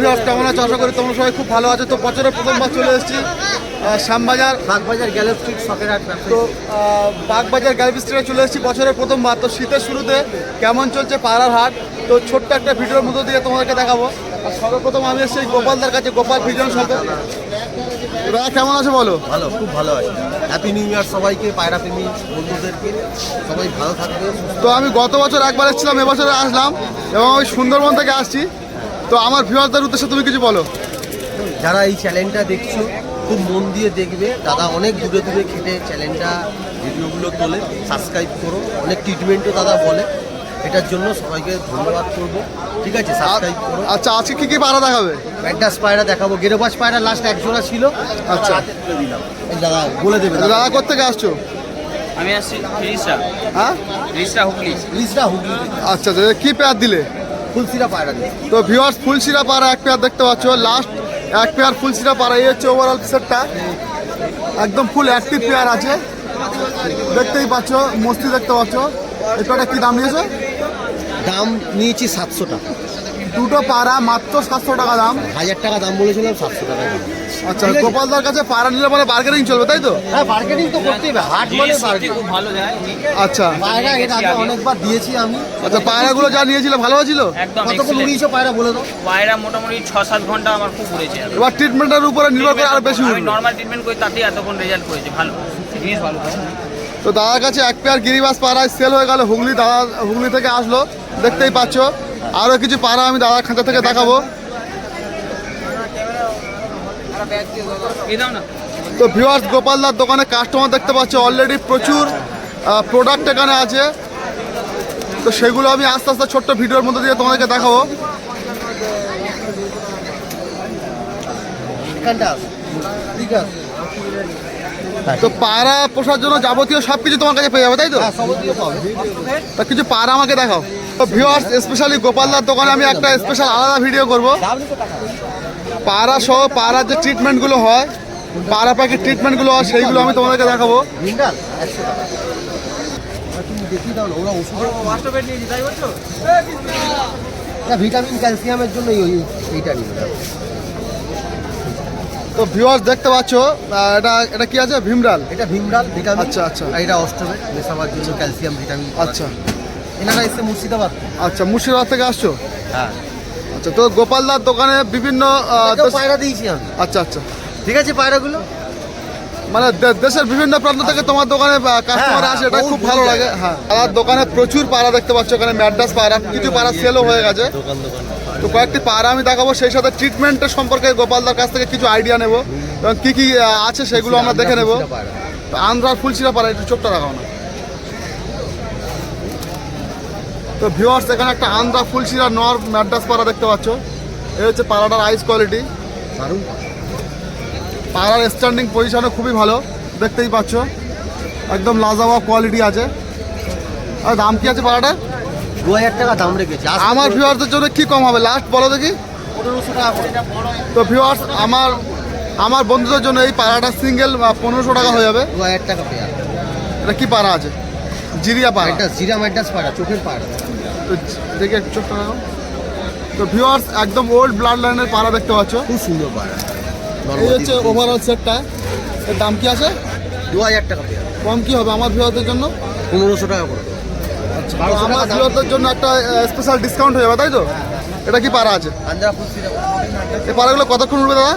Viewers কেমন আছো? আশা করি তোমরা সবাই খুব ভালো আছো। তো বছরের প্রথমবার চলে এসেছি শ্যামবাজার। বাগবাজার গ্যালো স্ট্রিট শখের তো বাগবাজার গ্যালারি স্ট্রিটে চলে এসেছি বছরের প্রথমবার। তো শীতের শুরুতে কেমন চলছে পাড়ার হাট? তো ছোট্ট একটা ভিডিওর মধ্যে দিয়ে তোমাদেরকে দেখাবো। আর সর্বপ্রথম আমি এসেছি গোপালদার কাছে গোপাল ভিজন সাথে দাদা কেমন আছে বলো? ভালো খুব ভালো আছে। হ্যাপি নিউ ইয়ার সবাইকে পায়রা প্রেমী বন্ধুদেরকে। সবাই ভালো থাকবে তো আমি গত বছর একবার এসেছিলাম এবছরে আসলাম এবং আমি সুন্দরবন থেকে আসছি। তো আমার ভিউয়ারদের উদ্দেশ্যে তুমি কিছু বলো। যারা এই চ্যানেলটা দেখছ খুব মন দিয়ে দেখবে। দাদা অনেক দূরে দূরে খেটে চ্যানেলটা ভিডিওগুলো তোলে। সাবস্ক্রাইব করো। অনেক ট্রিটমেন্টও দাদা বলে। এটার জন্য সবাইকে ধন্যবাদ করব। ঠিক আছে সাবস্ক্রাইব করো। আচ্ছা আজকে কি কি পাড়া দেখাবে? ম্যাডাস পায়রা দেখাবো। গেরোবাস পায়রা লাস্ট একজোড়া ছিল। আচ্ছা। দিলাম। দাদা বলে দেবে দাদা। কোথেকে আসছো? আমি আসছি রিসরা হ্যাঁ? রিসরা হুগলি। প্লিজটা হুগলি আচ্ছা আচ্ছা কি পেয়ার দিলে? ফুলসিরা পায়রা তো ভিউয়ার্স ফুলসিরা পাড়া এক পেয়ার দেখতে পাচ্ছ। লাস্ট এক পেয়ার ফুলসিরা পাড়া এই হচ্ছে ওভারঅল সেটটা একদম ফুল অ্যাক্টিভ পেয়ার আছে। দেখতেই পাচ্ছ, মস্তি দেখতে পাচ্ছ। এটা কি দাম নিয়েছো? দাম নিয়েছি সাতশো টাকা। দুটো পাড়া মাত্র সাতশো টাকা দাম। হাজার টাকা দাম বলেছিলাম সাতশো টাকা দাম। আচ্ছা গোপালদার কাছে পাড়া নিলে মানে বার্গেনিং চলবে তাই তো? হ্যাঁ মার্কেটিং তো করতেই হবে হাট মানে ভালো যায় আচ্ছা। পায়রা এটা আগে অনেকবার দিয়েছি আমি। আচ্ছা পায়রাগুলো যা নিয়েছিল ভালো হয়েছিল? একদম কতক্ষণ। উড়িয়েছো পায়রা বলে দাও। পায়রা মোটামুটি ছ সাত ঘণ্টা আমার খুব উড়েছে। এবার ট্রিটমেন্টের উপরে নির্ভর করে আর বেশি আমি উঠবে নর্মাল ট্রিটমেন্ট করি তাতেই এতক্ষণ রেজাল্ট করেছে ভালো। জিনিস ভালো তো দাদার কাছে এক পেয়ার গিরিবাস পাড়ায় সেল হয়ে গেল হুগলি দাদা হুগলি থেকে আসলো দেখতেই পাচ্ছ। আরও কিছু পাড়া আমি দাদার খাঁচা থেকে দেখাবো। তো ভিউয়ার্স গোপালদার দোকানে কাস্টমার দেখতে পাচ্ছি অলরেডি প্রচুর প্রোডাক্ট এখানে আছে। তো সেগুলো আমি আস্তে আস্তে ছোট্ট ভিডিওর মধ্যে দিয়ে তোমাদেরকে দেখাবো। তো পাড়া পোষার জন্য যাবতীয় সব কিছু তোমার কাছে পেয়ে যাবে তাই তো? হ্যাঁ তা কিছু পাড়া আমাকে দেখাও। তো ভিউয়ার্স স্পেশালি গোপালদার দোকানে আমি একটা স্পেশাল আলাদা ভিডিও করব। পাড়া সহ পাড়ার যে ট্রিটমেন্টগুলো হয় পাড়া পাখির ট্রিটমেন্টগুলো হয় সেইগুলো আমি তোমাদেরকে দেখাবো। ভিটামিন ক্যালসিয়ামের জন্য এইটা তো ভিউয়ার্স দেখতে পাচ্ছ এটা এটা কি আছে? ভীমরাল। এটা ভিটামিন আচ্ছা, আচ্ছা। এটা অস্ট্রোবেট মেশাবার জন্য ক্যালসিয়াম ভিটামিন আচ্ছা। এনারা এসে মুর্শিদাবাদ। আচ্ছা মুর্শিদাবাদ থেকে আসছো? হ্যাঁ। আচ্ছা তো গোপালদার দোকানে বিভিন্ন পায়রা দিয়েছি আমি। আচ্ছা আচ্ছা। ঠিক আছে পায়রাগুলো? মানে দেশের বিভিন্ন প্রান্ত থেকে তোমার দোকানে কাস্টমার হ্যাঁ, আসে এটা খুব ভালো লাগে। হ্যাঁ আমার দোকানে প্রচুর পাড়া দেখতে পাচ্ছ ওখানে ম্যাড্রাস পাড়া কিছু পাড়া সেলও হয়ে গেছে। তো কয়েকটি পাড়া আমি দেখাবো সেই সাথে ট্রিটমেন্টের সম্পর্কে গোপালদার কাছ থেকে কিছু আইডিয়া নেব। এবং কী কী আছে সেগুলো আমরা দেখে নেব। আন্ধ্রার ফুলশিরা পাড়া একটু চোখটা রাখাও না। তো ভিউয়ার্স এখানে একটা আন্দ্রা ফুলশিরা নর ম্যাড্রাস পাড়া দেখতে পাচ্ছ। এই হচ্ছে পাড়াটার আইস কোয়ালিটি দারুণ। পাড়ার স্ট্যান্ডিং পজিশনে খুবই ভালো দেখতেই পাচ্ছ। একদম লাজাওয়া কোয়ালিটি আছে। আর দাম কি আছে পাড়াটা দু হাজার টাকা দাম রেখেছি। আমার ভিউয়ারদের জন্য কি কম হবে? লাস্ট বলো দেখি। তো ভিউয়ার্স আমার আমার বন্ধুদের জন্য এই পাড়াটা সিঙ্গেল পনেরোশো টাকা হয়ে যাবে। দু হাজার টাকা এটা কি পাড়া আছে? জিরিয়া পাড়া। ম্যাডাস জিরা ম্যাডাস পাড়া চোখের পাড়া। তো দেখে চোখটা। তো ভিউয়ার্স একদম ওল্ড ব্লাড লাইনের পাড়া দেখতে পাচ্ছ। খুব সুন্দর পায়রা এই হচ্ছে ওভারঅল সেটটা এর দাম কি আছে? দু হাজার টাকা কম কি হবে আমার ভিউয়ারদের জন্য? পনেরোশো টাকা করে। বারোশো আমার ভিউয়ারদের জন্য একটা স্পেশাল ডিসকাউন্ট হয়ে যাবে তাই তো? এটা কি পাড়া আছে? এই পাড়াগুলো কতক্ষণ উঠবে দাদা?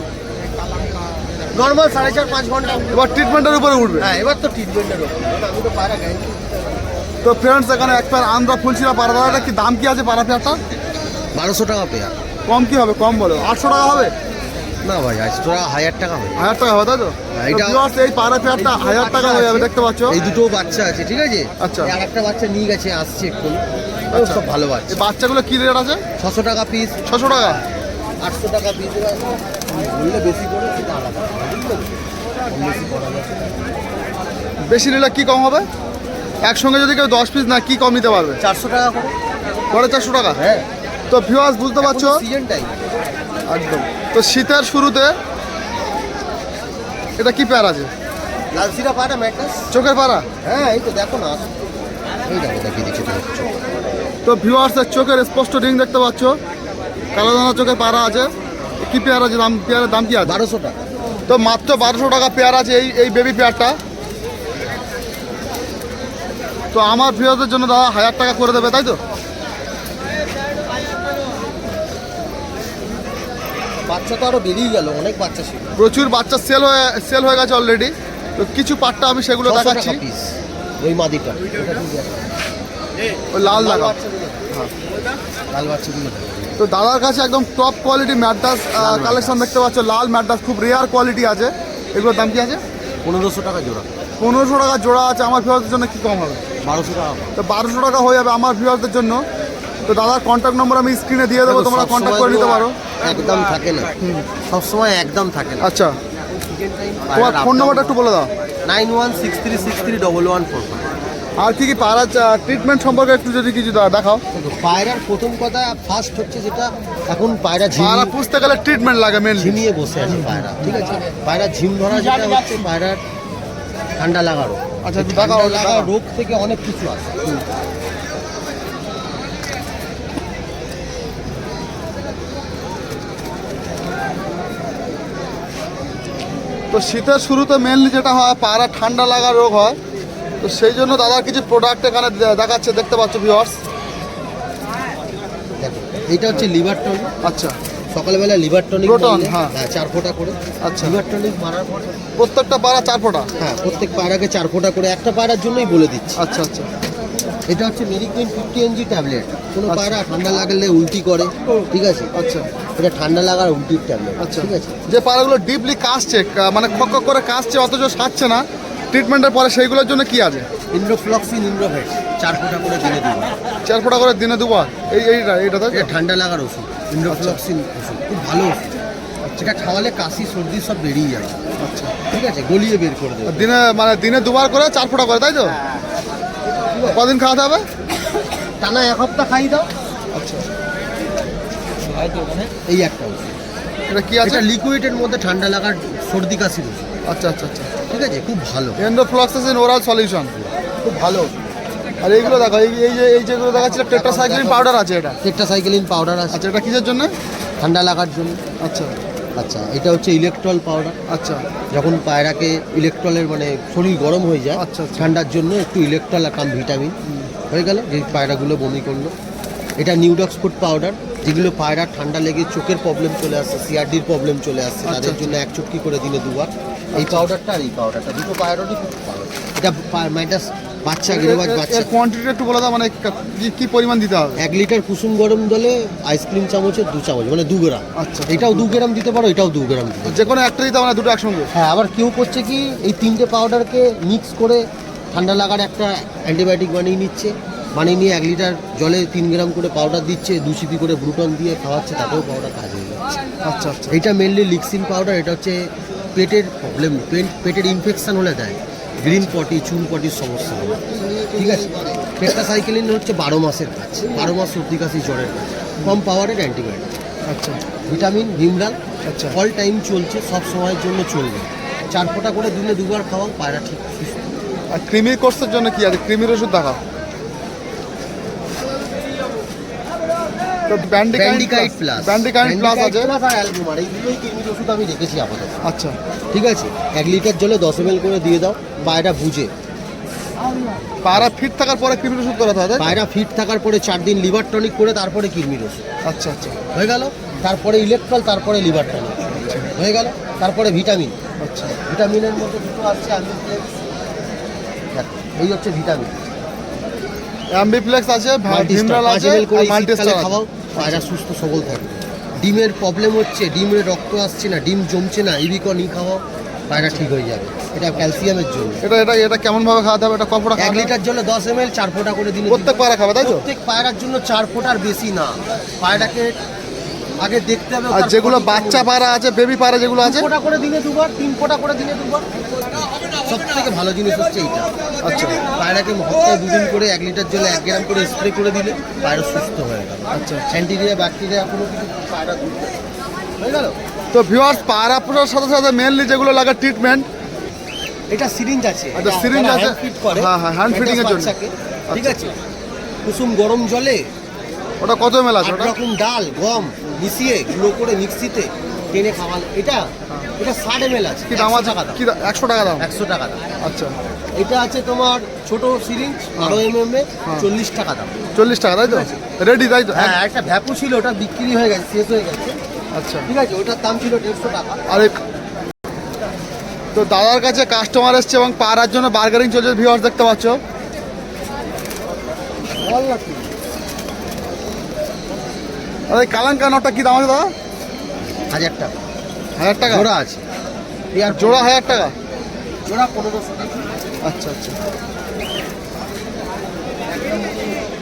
নর্মাল সাড়ে চার পাঁচ ঘণ্টা। এবার ট্রিটমেন্টের উপরে উঠবে। হ্যাঁ এবার তো ট্রিটমেন্টের ওপর আমি তো পায়রা গাই তো ফ্রেন্ডস এখানে এক পেয়ার আন্ধ্রা ফুলশিরা পাড়া দাদাটা কি দাম কি আছে পাড়া পেয়ারটা বারোশো টাকা পেয়ার কম কি হবে? কম বলো। আটশো টাকা হবে? না ভাই আজটা হাজার টাকা হবে। হাজার টাকা হবে তাই তো? হ্যাঁ, এটা- এই পাড়া পেয়ারটা হাজার টাকা হয়ে যাবে দেখতে পাচ্ছ? এই দুটো বাচ্চা আছে ঠিক আছে? আচ্ছা। আর একটা বাচ্চা নিয়ে গেছে আসছে এক্ষুনি। আচ্ছা। সব ভালো বাচ্চা। বাচ্চাগুলো কি রেট আছে? ছশো টাকা পিস ছশো টাকা? আটশো টাকা পিস বললে বেশি করে সেটা আলাদা। বেশি নিলে কি কম হবে? একসঙ্গে যদি কেউ দশ পিস না কি কম নিতে পারবে? চারশো টাকা করে। সাড়ে চারশো টাকা? হ্যাঁ। তো ভিউয়ার্স বুঝতে পারছ? সিজনটাই একদম। তো শীতের শুরুতে এটা কি পেয়ার আছে? লাল সিরা পাটা ম্যাটাস চোখের পাড়া? হ্যাঁ এই তো দেখো না। এই দেখো দেখিয়ে দিচ্ছি তো ভিউয়ার্সের চোখের স্পষ্ট রিং দেখতে পাচ্ছ। কালো দানা চোখের পাড়া আছে। কি পেয়ার আছে? দাম পেয়ারের দাম কি আছে? বারোশো টাকা। তো মাত্র বারোশো টাকা পেয়ার আছে এই এই বেবি পেয়ারটা তো আমার প্রিয়দের জন্য দাদা হাজার টাকা করে দেবে তাই তো? বাচ্চা তো আরও বেরিয়ে গেল অনেক বাচ্চা ছিল। প্রচুর বাচ্চা সেল হয়ে সেল হয়ে গেছে অলরেডি তো কিছু পাটটা আমি সেগুলো দেখাচ্ছি। ওই মাদিটা। ওই লাল লাগা লাল বাচ্চাগুলো। তো দাদার কাছে একদম টপ কোয়ালিটি ম্যাডাস কালেকশন দেখতে পাচ্ছ লাল ম্যাডাস খুব রেয়ার কোয়ালিটি আছে। এগুলোর দাম কি আছে? পনেরোশো টাকা জোড়া। পনেরোশো টাকা জোড়া আছে আমার ভিউয়ারদের জন্য কি কম হবে? বারোশো টাকা। তো বারোশো টাকা হয়ে যাবে আমার ভিউয়ারদের জন্য। তো দাদার কন্ট্যাক্ট নম্বর আমি স্ক্রিনে দিয়ে দেবো তোমরা কন্ট্যাক্ট করে নিতে পারো। একদম থাকে না। সবসময় একদম থাকে না। আচ্ছা। তোমার ফোন নম্বরটা একটু বলে দাও। Nine one six three six three double one four আর কি কি পাড়া ট্রিটমেন্ট সম্পর্কে একটু যদি কিছু দেখাও। পায়রার প্রথম কথা ফার্স্ট হচ্ছে যেটা এখন পায়রা ঝিমিয়ে পুষতে গেলে ট্রিটমেন্ট লাগে মেনলি ঝিমিয়ে বসে আছে পায়রা ঠিক আছে? পায়রা ঝিম ধরা যেটা হচ্ছে পায়রার ঠান্ডা লাগারও। আচ্ছা, দেখাও, লাগা রোগ থেকে অনেক কিছু আছে। তো শীতের শুরুতে মেনলি যেটা হয় পাড়া ঠান্ডা লাগা রোগ হয়। তো সেই জন্য দাদার কিছু প্রোডাক্ট এখানে দেখাচ্ছে দেখতে পাচ্ছ ভিউয়ার্স দেখো এইটা হচ্ছে লিভার টনিক আচ্ছা। সকালবেলা লিভার টনিক হ্যাঁ। হ্যাঁ চার ফোঁটা করে। আচ্ছা। লিভার টনিক মারার পর প্রত্যেকটা পাড়া চার ফোঁটা? হ্যাঁ প্রত্যেক পায়রাকে চার ফোঁটা করে একটা পায়রার জন্যই বলে দিচ্ছি। আচ্ছা আচ্ছা। এটা হচ্ছে মেরিকুইন ফিফটি এনজি ট্যাবলেট। কোনো আচ্ছা। পায়রা ঠান্ডা লাগলে উল্টি করে ঠিক আছে? আচ্ছা। এটা ঠান্ডা লাগার উল্টির ট্যাবলেট আচ্ছা। ঠিক আছে? যে পাড়াগুলো ডিপলি কাশছে মানে খক খক করে কাশছে অথচ সারছে না ট্রিটমেন্টের পরে সেইগুলোর জন্য কি আছে? ইন্ড্রোফ্লক্সিন ইন্ড্রোভেট চার ফোঁটা করে দিনে দিব। চার ফোঁটা করে দিনে দুবার? এই এইটা এইটা? এটা ঠান্ডা লাগার ওষুধ ইন্ড্রোফ্লক্সিন ওষুধ। খুব ভালো ওষুধ। এটা খাওয়ালে কাশি সর্দি সব বেরিয়ে যাবে আচ্ছা। ঠিক আছে গলিয়ে বের করে দেবে। দিনে মানে দিনে দুবার করে চার ফোঁটা করে তাই তো? কদিন খাওয়াতে হবে? টানা এক সপ্তাহ খাই দাও। আচ্ছা। এই একটা ওষুধ। এটা কি আছে? এটা লিকুইডের মধ্যে ঠান্ডা লাগার সর্দি কাশির ওষুধ। আচ্ছা আচ্ছা আচ্ছা। ঠিক আছে খুব ভালো। এন্ডোফ্লক্সাসিন ওরাল সলিউশন খুব ভালো। আর এইগুলো দেখো এই যে এই যেগুলো দেখাচ্ছিল টেট্রাসাইক্লিন পাউডার আছে এটা। টেট্রাসাইক্লিন পাউডার আছে। আচ্ছা এটা কিসের জন্য? ঠান্ডা লাগার জন্য। আচ্ছা। আচ্ছা এটা হচ্ছে ইলেকট্রল পাউডার আচ্ছা। যখন পায়রাকে ইলেকট্রলের মানে শরীর গরম হয়ে যায় আচ্ছা, আচ্ছা। ঠান্ডার জন্য একটু ইলেকট্রল আর কাম ভিটামিন হয়ে গেল যে পায়রাগুলো বমি করল। এটা নিউডক্স ফুড পাউডার যেগুলো পায়রা ঠান্ডা লেগে চোখের প্রবলেম চলে আসছে সিআরডির প্রবলেম চলে আসছে আচ্ছা, তাদের আচ্ছা। জন্য এক চুটকি করে দিনে দুবার। এই পাউডারটা আর এই পাউডারটা দুটো পায়রারই খুব ভালো। এটা এটা বাচ্চা গিরবাজ বাচ্চা। এর কোয়ান্টিটি একটু বলে দাও মানে কা- পরিমাণ দিতে হবে? এক লিটার কুসুম গরম জলে আইসক্রিম চামচের দু চামচ মানে দু গ্রাম। আচ্ছা এটাও দু গ্রাম দিতে পারো এটাও দু গ্রাম দিতে যে কোনো একটা দিতে না দুটো একসঙ্গে? হ্যাঁ আবার কেউ করছে কি এই তিনটে পাউডারকে মিক্স করে ঠান্ডা লাগার একটা অ্যান্টিবায়োটিক বানিয়ে নিচ্ছে। বানিয়ে নিয়ে এক লিটার জলে তিন গ্রাম করে পাউডার দিচ্ছে দু সিপি করে ব্রুটন দিয়ে খাওয়াচ্ছে তাতেও পাউডার কাজ হয়ে যাচ্ছে। আচ্ছা আচ্ছা। এইটা মেনলি লিক্সিন পাউডার এটা হচ্ছে পেটের প্রবলেম পেটের ইনফেকশন হলে দেয়। গ্রিন পটি চুন পটির সমস্যা হবে। ঠিক আছে? পেট্রাসাইকেলিন হচ্ছে বারো মাসের কাজ। বারো মাস সর্দি কাশি জ্বরের কাজ। কম পাওয়ারের অ্যান্টিবায়োটিক আচ্ছা। ভিটামিন ভিমরাল আচ্ছা। অল টাইম চলছে সব সময়ের জন্য চলবে। চার ফোঁটা করে দিনে দুবার খাওয়া পায়রা ঠিক সুস্থ। আর ক্রিমির কোর্সের জন্য কি আছে? ক্রিমির ওষুধ দেখাও। তো ব্যান্ডিকাইট প্লাস ব্যান্ডিকাইট প্লাস আছে? প্লাস আর অ্যালবুমার এই দুটোই কিডনির ওষুধ আমি রেখেছি আপাতত। আচ্ছা। ঠিক আছে? এক লিটার জলে দশ এম করে দিয়ে দাও পায়রা বুঝে পাড়া ফিট থাকার পরে ক্রিমির ওষুধ করাতে হয় তো? পায়রা ফিট থাকার পরে চার দিন লিভার টনিক করে তারপরে কিডনির ওষুধ। আচ্ছা আচ্ছা। হয়ে গেল? তারপরে ইলেকট্রল তারপরে লিভার টনিক হয়ে গেল? তারপরে ভিটামিন আচ্ছা। ভিটামিনের মধ্যে দুটো আসছে আমিপ্লেক্স এই হচ্ছে ভিটামিন অ্যাম্বিপ্লেক্স আছে ভিমরাল আছে মাল্টিস্টার খাওয়াও। পায়রা সুস্থ সবল থাকে। ডিমের প্রবলেম হচ্ছে ডিমের রক্ত আসছে না ডিম জমছে না ইবিকন ই খাওয়াও পায়রা ঠিক হয়ে যাবে। এটা ক্যালসিয়ামের জন্য। এটা এটা এটা কেমন ভাবে খাওয়াতে হবে? এটা কপড়া এক লিটার জলে দশ এম এল চার ফোঁটা করে দিন প্রত্যেক পায়রা খাবে তাই তো? প্রত্যেক পায়রার জন্য চার ফোঁটার বেশি না। পায়রাকে আগে দেখতে হবে আর যেগুলো বাচ্চা। পায়রা আছে বেবি পায়রা যেগুলো আছে? ফোঁটা করে দিনে দুবার তিন ফোঁটা করে দিনে দুবার। সব থেকে ভালো জিনিস হচ্ছে এইটা। আচ্ছা পায়রাকে হপ্তাহে দুদিন করে এক লিটার জলে এক গ্রাম করে স্প্রে করে দিলে পায়রা সুস্থ হয়ে গেল। আচ্ছা। স্যান্টিরিয়া ব্যাকটেরিয়া কোনো কিছু পায়রা। হয়ে গেল। তো ভিউয়ার্স পায়রা পোষার সাথে সাথে মেনলি যেগুলো লাগে ট্রিটমেন্ট এটা সিরিঞ্জ আছে। আচ্ছা, সিরিঞ্জ আছে? ফিট করে। হ্যাঁ, হ্যাঁ, hand fitting এর জন্য। ঠিক আছে? কুসুম গরম জলে ওটা কত মেলা আছে ওটা? রকম ডাল গম মিশিয়ে গুঁড়ো করে মিক্সিতে টেনে খাওয়ালে। এটা এটা ষাট এম আছে কি দাম 100 আছে? দাম। কি একশো টাকা দাম? একশো টাকা দাম। আচ্ছা। এটা আছে তোমার ছোট সিরিঞ্জ বারো এম এম এ হ্যাঁ। চল্লিশ টাকা দাম। চল্লিশ টাকা তাই তো? রেডি তাই তো? হ্যাঁ একটা ভ্যাপু ছিল ওটা বিক্রি হয়ে গেছে শেষ হয়ে গেছে। আচ্ছা। ঠিক আছে ওটার দাম ছিল দেড়শো টাকা। আর তো দাদার কাছে কাস্টমার এসছে এবং পাড়ার জন্য বার্গারিং চলছে ভিউয়ার্স দেখতে পাচ্ছ। আর কালাঙ্কা নটটা কি দাম আছে দাদা? হাজার টাকা। হাজার টাকা? জোড়া আছে। পেয়ার জোড়া হাজার টাকা। জোড়া পনেরোশো টাকা। আচ্ছা আচ্ছা।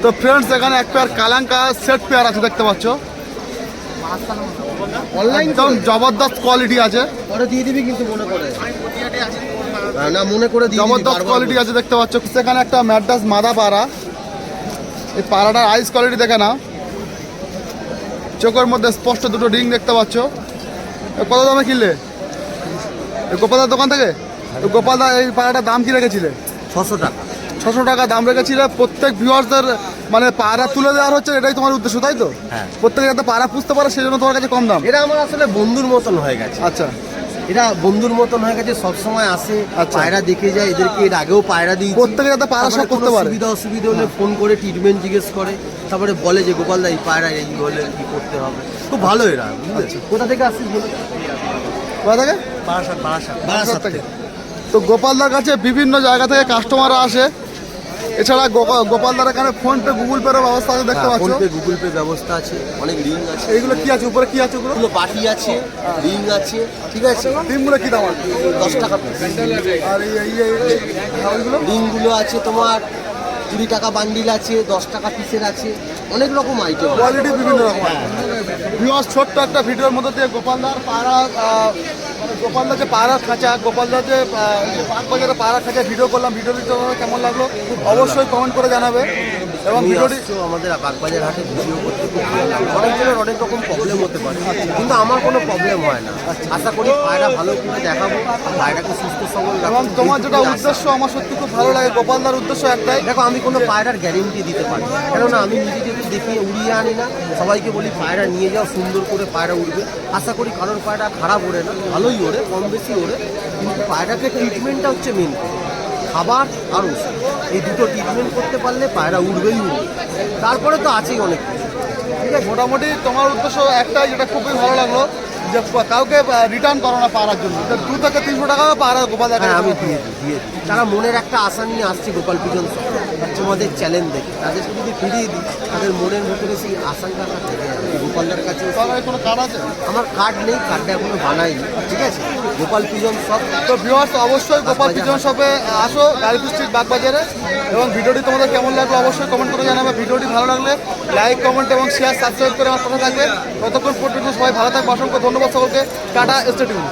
তো ফ্রেন্ডস এখানে এক পেয়ার কালাঙ্কা সেট পেয়ার আছে দেখতে পাচ্ছ? অনলাইন একদম জবরদস্ত কোয়ালিটি আছে। পরে দিয়ে দিবি কিন্তু মনে করে। না মনে করে জবরদস্ত কোয়ালিটি আছে দেখতে পাচ্ছ। সেখানে একটা ম্যাডাস মাদা পাড়া এই পাড়াটার আইস কোয়ালিটি দেখে না চোখের মধ্যে স্পষ্ট দুটো ডিং দেখতে পাচ্ছ। কত দামে কিনলে? গোপালদার দোকান থেকে? গোপালদা এই পাড়াটার দাম কি রেখেছিলে? ছশো টাকা। ছশো টাকা দাম রেখেছিলে। প্রত্যেক ভিউয়ার্সদের মানে পাড়া তুলে দেওয়ার হচ্ছে এটাই তোমার উদ্দেশ্য তাই তো? হ্যাঁ। প্রত্যেকে যাতে পাড়া পুষতে পারে সেই জন্য তোমার কাছে কম দাম। এটা আমার আসলে বন্ধুর মতন হয়ে গেছে। আচ্ছা। এটা বন্ধুর মতন হয়ে গেছে সব সময় আসে আচ্ছা। পায়রা দেখে যায় এদেরকে এর আগেও পায়রা দিই প্রত্যেকে যাতে পায়রা সব করতে পারে। সুবিধা অসুবিধা হলে ফোন করে ট্রিটমেন্ট জিজ্ঞেস করে তারপরে বলে যে গোপাল দা এই পায়রা এই হলে কি করতে হবে? খুব ভালো এরা বুঝলে? কোথা থেকে আসছিস বলে কোথা থেকে? বারাসাত বারাসাত। বারাসাত থেকে। তো গোপালদার কাছে বিভিন্ন জায়গা থেকে কাস্টমাররা আসে। এছাড়া গোপা- গোপালদার এখানে ফোন পে গুগল পের ব্যবস্থা আছে দেখতে পাচ্ছ? ফোন পে গুগল পে ব্যবস্থা আছে অনেক লিঙ্ক আছে। এইগুলো কি আছে? উপরে কি আছে ওগুলো? এগুলো বাটি আছে রিং আছে ঠিক আছে? টিমগুলো কি দাম আছে? দশ টাকা আর এই রিংগুলো আছে তোমার কুড়ি টাকা বান্ডিল আছে দশ টাকা পিসের আছে অনেক রকম আইটেম কোয়ালিটি বিভিন্ন রকম ভিউয়ার্স ছোট্ট একটা ভিডিওর মধ্যে দিয়ে গোপালদার পাড়া গোপালদার যে পাড়ার খাঁচা গোপালদার যে বাগবাজারে পাড়ার খাঁচা ভিডিও করলাম ভিডিওটি তোমাদের কেমন লাগল? অবশ্যই কমেন্ট করে জানাবে। এবং ভিডিওটি আমাদের বাগবাজার হাটে ভিডিও করতে খুব ভালো লাগে অনেকজনের অনেক রকম প্রবলেম হতে পারে কিন্তু আমার কোনো প্রবলেম হয় না। আশা করি পায়রা ভালো করে দেখাবো পায়রাকে সুস্থ সবল এবং তোমার যেটা উদ্দেশ্য আমার সত্যি খুব ভালো লাগে। গোপালদার উদ্দেশ্য একটাই। দেখো আমি কোনো পায়রার গ্যারেন্টি দিতে পারি কেননা আমি নিজে যদি দেখিয়ে উড়িয়ে আনি না সবাইকে বলি পায়রা নিয়ে যাও সুন্দর করে পায়রা উড়বে। আশা করি কারোর পায়রা খারাপ ওড়ে না ভালোই ওড়ে কম বেশি ওড়ে কিন্তু পায়রাকে ট্রিটমেন্টটা হচ্ছে মেন খাবার আর ওষুধ। এই দুটো ট্রিটমেন্ট করতে পারলে পায়রা উড়বেই উড়বে। তারপরে তো আছেই অনেক কিছু। ঠিক আছে মোটামুটি তোমার উদ্দেশ্য একটাই যেটা খুবই ভালো লাগল যে কাউকে রিটার্ন করো না পাড়ার জন্য। দু থেকে তিনশো টাকা পাড়া গোপাল হ্যাঁ আমি দিয়ে দিই দিয়ে তারা মনের একটা আশা নিয়ে আসছে গোপাল পিজন তোমাদের চ্যালেঞ্জ দেখে তাদেরকে যদি ফিরিয়ে দিই তাদের মনের ভিতরে সেই আশঙ্কাটা থেকে যাবে। গোপালদার কাছে কোনো কার্ড আছে? আমার কার্ড নেই কার্ডটা এখনও বানাইনি ঠিক আছে? গোপাল পিজন সব তো ভিউয়ার্স অবশ্যই গোপাল পিজন শপে আসো স্ট্রিট বাগবাজারে। এবং ভিডিওটি তোমাদের কেমন লাগল অবশ্যই কমেন্ট করে জানাবে। ভিডিওটি ভালো লাগলে লাইক কমেন্ট এবং শেয়ার সাবস্ক্রাইব করে আমার সাথে থাকবে। ততক্ষণ পর্যন্ত সবাই ভালো থাকবে। অসংখ্য ধন্যবাদ সকলকে। Tata stadium